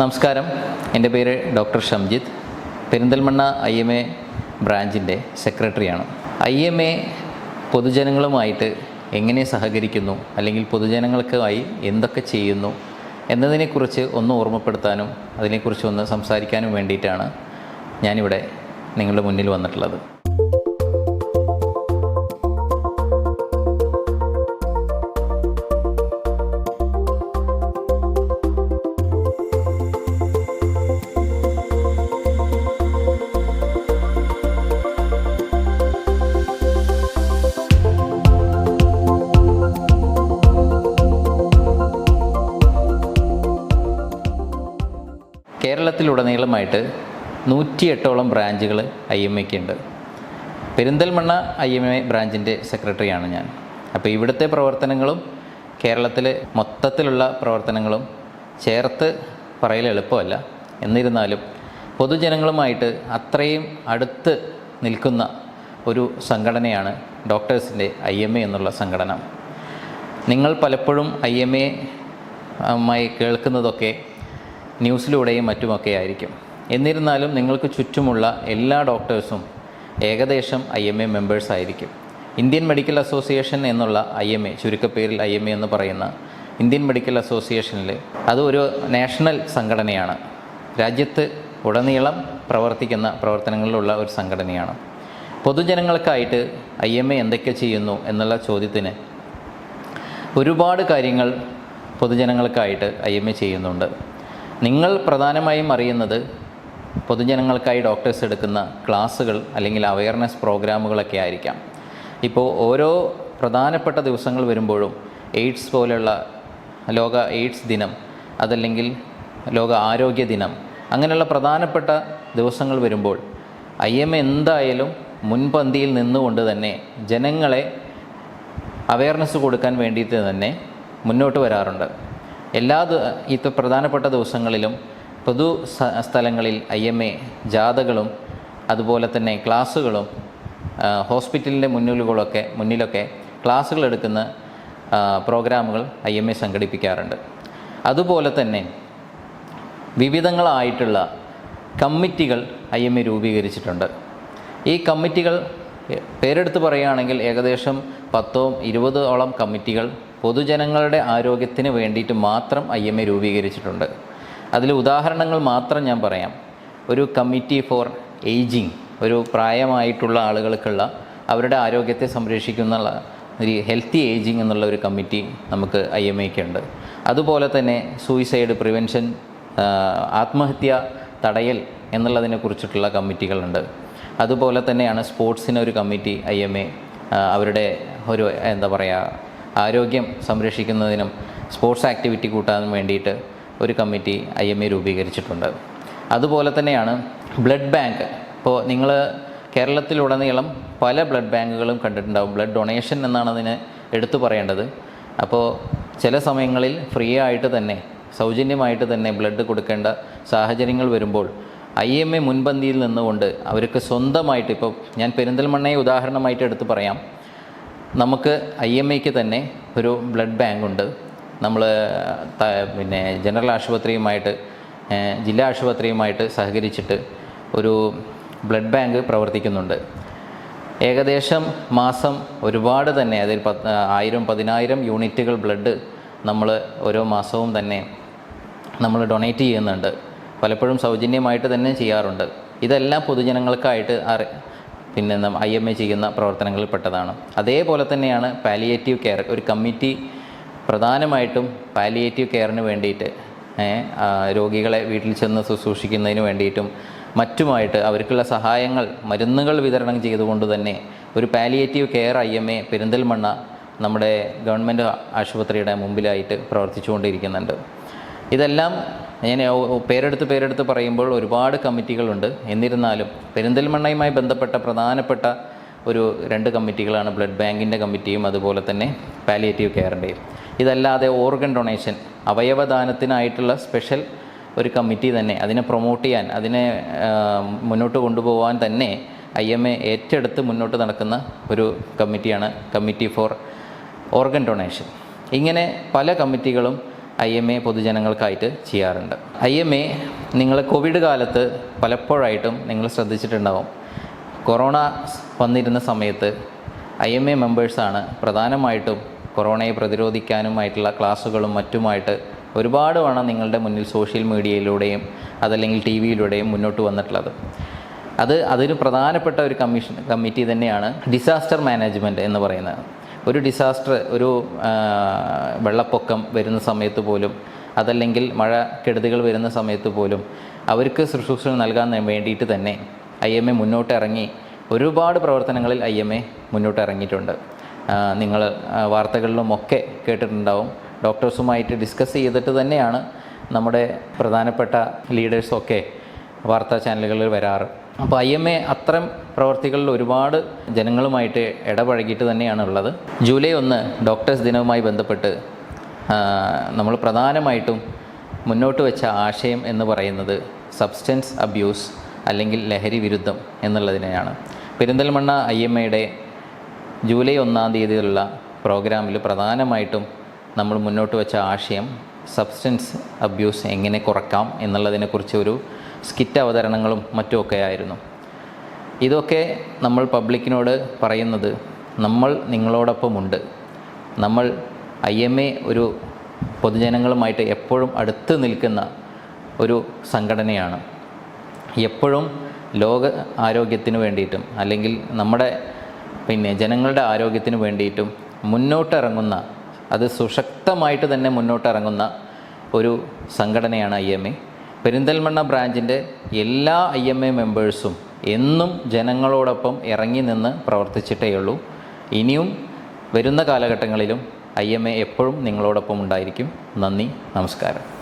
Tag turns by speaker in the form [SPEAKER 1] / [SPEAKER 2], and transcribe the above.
[SPEAKER 1] നമസ്കാരം. എന്റെ പേര് doctor Shamjith. Perinthalmanna I M A ബ്രാഞ്ചിന്റെ സെക്രട്ടറിയാണ്. ഐ എം എ പൊതുജനങ്ങളുമായിട്ട് എങ്ങനെ സഹകരിക്കുന്നു അല്ലെങ്കിൽ പൊതുജനങ്ങൾക്കായി എന്തൊക്കെ ചെയ്യുന്നു എന്നതിനെക്കുറിച്ച് ഒന്ന് ഓർമ്മപ്പെടുത്താനും അതിനെക്കുറിച്ച് ഒന്ന് സംസാരിക്കാനും വേണ്ടിയിട്ടാണ് ഞാനിവിടെ നിങ്ങളുടെ മുന്നിൽ വന്നിട്ടുള്ളത്. കേരളത്തിലുടനീളമായിട്ട് നൂറ്റിയെട്ടോളം ബ്രാഞ്ചുകൾ ഐ എം എക്ക് ഉണ്ട്. പെരിന്തൽമണ്ണ ഐ എം എ ബ്രാഞ്ചിന്റെ സെക്രട്ടറിയാണ് ഞാൻ. അപ്പോൾ ഇവിടുത്തെ പ്രവർത്തനങ്ങളും കേരളത്തിൽ മൊത്തത്തിലുള്ള പ്രവർത്തനങ്ങളും ചേർത്ത് പറയൽ എളുപ്പമല്ല. എന്നിരുന്നാലും പൊതുജനങ്ങളുമായിട്ട് അത്രയും അടുത്ത് നിൽക്കുന്ന ഒരു സംഘടനയാണ് ഡോക്ടേഴ്സിന്റെ ഐ എം എ എന്നുള്ള സംഘടന. നിങ്ങൾ പലപ്പോഴും ഐ എം എ മായി കേൾക്കുന്നതൊക്കെ ന്യൂസിലൂടെയും മറ്റുമൊക്കെ ആയിരിക്കും എന്നിരുന്നാലും നിങ്ങൾക്ക് ചുറ്റുമുള്ള എല്ലാ ഡോക്ടേഴ്സും ഏകദേശം ഐ എം എ മെമ്പേഴ്സ് ആയിരിക്കും. ഇന്ത്യൻ മെഡിക്കൽ അസോസിയേഷൻ എന്നുള്ള ഐ എം എ ചുരുക്കപ്പേരിൽ ഐ എം എ എന്ന് പറയുന്ന ഇന്ത്യൻ മെഡിക്കൽ അസോസിയേഷനിൽ അത് ഒരു നാഷണൽ സംഘടനയാണ്. രാജ്യത്ത് ഉടനീളം പ്രവർത്തിക്കുന്ന പ്രവർത്തനങ്ങളിലുള്ള ഒരു സംഘടനയാണ്. പൊതുജനങ്ങൾക്കായിട്ട് ഐ എം എ എന്തൊക്കെ ചെയ്യുന്നു എന്നുള്ള ചോദ്യത്തിന് ഒരുപാട് കാര്യങ്ങൾ പൊതുജനങ്ങൾക്കായിട്ട് ഐ എം എ ചെയ്യുന്നുണ്ട്. നിങ്ങൾ പ്രധാനമായും അറിയുന്നത് പൊതുജനങ്ങൾക്കായി ഡോക്ടേഴ്സ് എടുക്കുന്ന ക്ലാസ്സുകൾ അല്ലെങ്കിൽ അവയർനെസ് പ്രോഗ്രാമുകളൊക്കെ ആയിരിക്കാം. ഇപ്പോൾ ഓരോ പ്രധാനപ്പെട്ട ദിവസങ്ങൾ വരുമ്പോഴും എയ്ഡ്സ് പോലെയുള്ള ലോക എയ്ഡ്സ് ദിനം അതല്ലെങ്കിൽ ലോക ആരോഗ്യ ദിനം അങ്ങനെയുള്ള പ്രധാനപ്പെട്ട ദിവസങ്ങൾ വരുമ്പോൾ ഐ എം എന്തായാലും മുൻപന്തിയിൽ നിന്നുകൊണ്ട് തന്നെ ജനങ്ങളെ അവയർനെസ് കൊടുക്കാൻ വേണ്ടിയിട്ട് തന്നെ മുന്നോട്ട് വരാറുണ്ട്. എല്ലാ ഇത് പ്രധാനപ്പെട്ട ദിവസങ്ങളിലും പൊതു സ്ഥലങ്ങളിൽ ഐ എം എ ജാഥകളും അതുപോലെ തന്നെ ക്ലാസ്സുകളും ഹോസ്പിറ്റലിന്റെ മുന്നിലുകളൊക്കെ മുന്നിലൊക്കെ ക്ലാസ്സുകൾ എടുക്കുന്ന പ്രോഗ്രാമുകൾ ഐ എം എ സംഘടിപ്പിക്കാറുണ്ട്. അതുപോലെ തന്നെ വിവിധങ്ങളായിട്ടുള്ള കമ്മിറ്റികൾ ഐ എം എ രൂപീകരിച്ചിട്ടുണ്ട്. ഈ കമ്മിറ്റികൾ പേരെടുത്ത് പറയുകയാണെങ്കിൽ ഏകദേശം പത്തോ ഇരുപതോളം കമ്മിറ്റികൾ പൊതുജനങ്ങളുടെ ആരോഗ്യത്തിന് വേണ്ടിയിട്ട് മാത്രം ഐ എം എ രൂപീകരിച്ചിട്ടുണ്ട്. അതിൽ ഉദാഹരണങ്ങൾ മാത്രം ഞാൻ പറയാം. ഒരു കമ്മിറ്റി ഫോർ ഏജിങ് ഒരു പ്രായമായിട്ടുള്ള ആളുകൾക്കുള്ള അവരുടെ ആരോഗ്യത്തെ സംരക്ഷിക്കുന്ന ഒരു ഹെൽത്തി ഏജിങ് എന്നുള്ള ഒരു കമ്മിറ്റി നമുക്ക് ഐ എം എക്ക് ഉണ്ട്. അതുപോലെ തന്നെ സൂയിസൈഡ് പ്രിവെൻഷൻ ആത്മഹത്യ തടയൽ എന്നുള്ളതിനെ കുറിച്ചിട്ടുള്ള കമ്മിറ്റികളുണ്ട്. അതുപോലെ തന്നെയാണ് സ്പോർട്സിന് ഒരു കമ്മിറ്റി ഐ എം എ അവരുടെ ഒരു എന്താ പറയുക ആരോഗ്യം സംരക്ഷിക്കുന്നതിനും സ്പോർട്സ് ആക്ടിവിറ്റി കൂട്ടാനും വേണ്ടിയിട്ട് ഒരു കമ്മിറ്റി ഐ എം എ രൂപീകരിച്ചിട്ടുണ്ട്. അതുപോലെ തന്നെയാണ് ബ്ലഡ് ബാങ്ക്. ഇപ്പോൾ നിങ്ങൾ കേരളത്തിലുടനീളം പല ബ്ലഡ് ബാങ്കുകളും കണ്ടിട്ടുണ്ടാവും. ബ്ലഡ് ഡൊണേഷൻ എന്നാണ് അതിന് എടുത്തു പറയേണ്ടത്. അപ്പോൾ ചില സമയങ്ങളിൽ ഫ്രീ ആയിട്ട് തന്നെ സൗജന്യമായിട്ട് തന്നെ ബ്ലഡ് കൊടുക്കേണ്ട സാഹചര്യങ്ങൾ വരുമ്പോൾ ഐ എം എ മുൻപന്തിയിൽ നിന്നുകൊണ്ട് അവർക്ക് സ്വന്തമായിട്ട് ഇപ്പോൾ ഞാൻ പെരിന്തൽമണ്ണയെ ഉദാഹരണമായിട്ട് എടുത്ത് പറയാം. നമുക്ക് ഐ എം എക്ക് തന്നെ ഒരു ബ്ലഡ് ബാങ്ക് ഉണ്ട്. നമ്മൾ പിന്നെ ജനറൽ ആശുപത്രിയുമായിട്ട് ജില്ലാ ആശുപത്രിയുമായിട്ട് സഹകരിച്ചിട്ട് ഒരു ബ്ലഡ് ബാങ്ക് പ്രവർത്തിക്കുന്നുണ്ട്. ഏകദേശം മാസം ഒരുപാട് തന്നെ അതിൽ പത്ത് ആയിരം പതിനായിരം യൂണിറ്റുകൾ ബ്ലഡ് നമ്മൾ ഓരോ മാസവും തന്നെ നമ്മൾ ഡൊണേറ്റ് ചെയ്യുന്നുണ്ട്. പലപ്പോഴും സൗജന്യമായിട്ട് തന്നെ ചെയ്യാറുണ്ട്. ഇതെല്ലാം പൊതുജനങ്ങൾക്കായിട്ട് അറി പിന്നെ ഐ എം എ ചെയ്യുന്ന പ്രവർത്തനങ്ങളിൽ പെട്ടതാണ്. അതേപോലെ തന്നെയാണ് പാലിയേറ്റീവ് കെയർ. ഒരു കമ്മിറ്റി പ്രധാനമായിട്ടും പാലിയേറ്റീവ് കെയറിന് വേണ്ടിയിട്ട് രോഗികളെ വീട്ടിൽ ചെന്ന് ശുശ്രൂഷിക്കുന്നതിന് വേണ്ടിയിട്ടും മറ്റുമായിട്ട് അവർക്കുള്ള സഹായങ്ങൾ മരുന്നുകൾ വിതരണം ചെയ്തുകൊണ്ട് തന്നെ ഒരു palliative care I M A Perinthalmanna നമ്മുടെ ഗവൺമെന്റ് ആശുപത്രിയുടെ മുമ്പിലായിട്ട് പ്രവർത്തിച്ചുകൊണ്ടിരിക്കുന്നുണ്ട്. ഇതെല്ലാം ഞാൻ പേരെടുത്ത് പേരെടുത്ത് പറയുമ്പോൾ ഒരുപാട് കമ്മിറ്റികളുണ്ട്. എന്നിരുന്നാലും പെരിന്തൽമണ്ണയുമായി ബന്ധപ്പെട്ട പ്രധാനപ്പെട്ട ഒരു രണ്ട് കമ്മിറ്റികളാണ് ബ്ലഡ് ബാങ്കിന്റെ കമ്മിറ്റിയും അതുപോലെ തന്നെ പാലിയേറ്റീവ് കെയറിന്റെയും. ഇതല്ലാതെ ഓർഗൻ ഡൊണേഷൻ അവയവദാനത്തിനായിട്ടുള്ള സ്പെഷ്യൽ ഒരു കമ്മിറ്റി തന്നെ അതിനെ പ്രൊമോട്ട് ചെയ്യാൻ അതിനെ മുന്നോട്ട് കൊണ്ടുപോകാൻ തന്നെ ഐ എം എ ഏറ്റെടുത്ത് മുന്നോട്ട് നടക്കുന്ന ഒരു കമ്മിറ്റിയാണ് കമ്മിറ്റി ഫോർ ഓർഗൻ ഡൊണേഷൻ. ഇങ്ങനെ പല കമ്മിറ്റികളും ഐ എം എ പൊതുജനങ്ങൾക്കായിട്ട് ചെയ്യാറുണ്ട്. ഐ എം എ നിങ്ങൾ കോവിഡ് കാലത്ത് പലപ്പോഴായിട്ടും നിങ്ങൾ ശ്രദ്ധിച്ചിട്ടുണ്ടാവും. കൊറോണ വന്നിരുന്ന സമയത്ത് ഐ എം എ മെമ്പേഴ്സാണ് പ്രധാനമായിട്ടും കൊറോണയെ പ്രതിരോധിക്കാനുമായിട്ടുള്ള ക്ലാസ്സുകളും മറ്റുമായിട്ട് ഒരുപാട് വേണം നിങ്ങളുടെ മുന്നിൽ സോഷ്യൽ മീഡിയയിലൂടെയും അതല്ലെങ്കിൽ ടി വിയിലൂടെയും മുന്നോട്ട് വന്നിട്ടുള്ളത്. അത് അതൊരു പ്രധാനപ്പെട്ട ഒരു കമ്മീഷൻ കമ്മിറ്റി തന്നെയാണ് ഡിസാസ്റ്റർ മാനേജ്മെന്റ് എന്ന് പറയുന്നത്. ഒരു ഡിസാസ്റ്റർ ഒരു വെള്ളപ്പൊക്കം വരുന്ന സമയത്ത് പോലും അതല്ലെങ്കിൽ മഴ കെടുതികൾ വരുന്ന സമയത്ത് പോലും അവർക്ക് ശുശ്രൂഷ നൽകാൻ വേണ്ടിയിട്ട് തന്നെ ഐ എം എ മുന്നോട്ടിറങ്ങി. ഒരുപാട് പ്രവർത്തനങ്ങളിൽ ഐ എം എ മുന്നോട്ടിറങ്ങിയിട്ടുണ്ട്. നിങ്ങൾ വാർത്തകളിലും ഒക്കെ കേട്ടിട്ടുണ്ടാവും. ഡോക്ടേഴ്സുമായിട്ട് ഡിസ്കസ് ചെയ്തിട്ട് തന്നെയാണ് നമ്മുടെ പ്രധാനപ്പെട്ട ലീഡേഴ്സൊക്കെ വാർത്താ ചാനലുകളിൽ വരാറ്. അപ്പോൾ ഐ എം എ അത്തരം പ്രവർത്തികളിൽ ഒരുപാട് ജനങ്ങളുമായിട്ട് ഇടപഴകിയിട്ട് തന്നെയാണ് ഉള്ളത്. ജൂലൈ ഒന്ന് ഡോക്ടേഴ്സ് ദിനവുമായി ബന്ധപ്പെട്ട് നമ്മൾ പ്രധാനമായിട്ടും മുന്നോട്ട് വെച്ച ആശയം എന്ന് പറയുന്നത് സബ്സ്റ്റൻസ് അബ്യൂസ് അല്ലെങ്കിൽ ലഹരി വിരുദ്ധം എന്നുള്ളതിനെയാണ്. പെരിന്തൽമണ്ണ ഐ എം എയുടെ ജൂലൈ ഒന്നാം തീയതിയിലുള്ള പ്രോഗ്രാമിൽ പ്രധാനമായിട്ടും നമ്മൾ മുന്നോട്ട് വെച്ച ആശയം സബ്സ്റ്റൻസ് അബ്യൂസ് എങ്ങനെ കുറക്കാം എന്നുള്ളതിനെക്കുറിച്ച് ഒരു സ്കിറ്റ് അവതരണങ്ങളും മറ്റുമൊക്കെ ആയിരുന്നു. ഇതൊക്കെ നമ്മൾ പബ്ലിക്കിനോട് പറയുന്നത് നമ്മൾ നിങ്ങളോടൊപ്പമുണ്ട്. നമ്മൾ ഐ എം എ ഒരു പൊതുജനങ്ങളുമായിട്ട് എപ്പോഴും അടുത്ത് നിൽക്കുന്ന ഒരു സംഘടനയാണ്. എപ്പോഴും ലോക ആരോഗ്യത്തിന് വേണ്ടിയിട്ടും അല്ലെങ്കിൽ നമ്മുടെ പിന്നെ ജനങ്ങളുടെ ആരോഗ്യത്തിന് വേണ്ടിയിട്ടും മുന്നോട്ടിറങ്ങുന്ന അത് സുശക്തമായിട്ട് തന്നെ മുന്നോട്ടിറങ്ങുന്ന ഒരു സംഘടനയാണ് ഐ എം എ പെരിന്തൽമണ്ണ ബ്രാഞ്ചിന്റെ എല്ലാ ഐ എം എ മെമ്പേഴ്സും എന്നും ജനങ്ങളോടൊപ്പം ഇറങ്ങി നിന്ന് പ്രവർത്തിച്ചിട്ടേ ഉള്ളൂ. ഇനിയും വരുന്ന കാലഘട്ടങ്ങളിലും ഐ എം എ എപ്പോഴും നിങ്ങളോടൊപ്പം ഉണ്ടായിരിക്കും. നന്ദി നമസ്കാരം.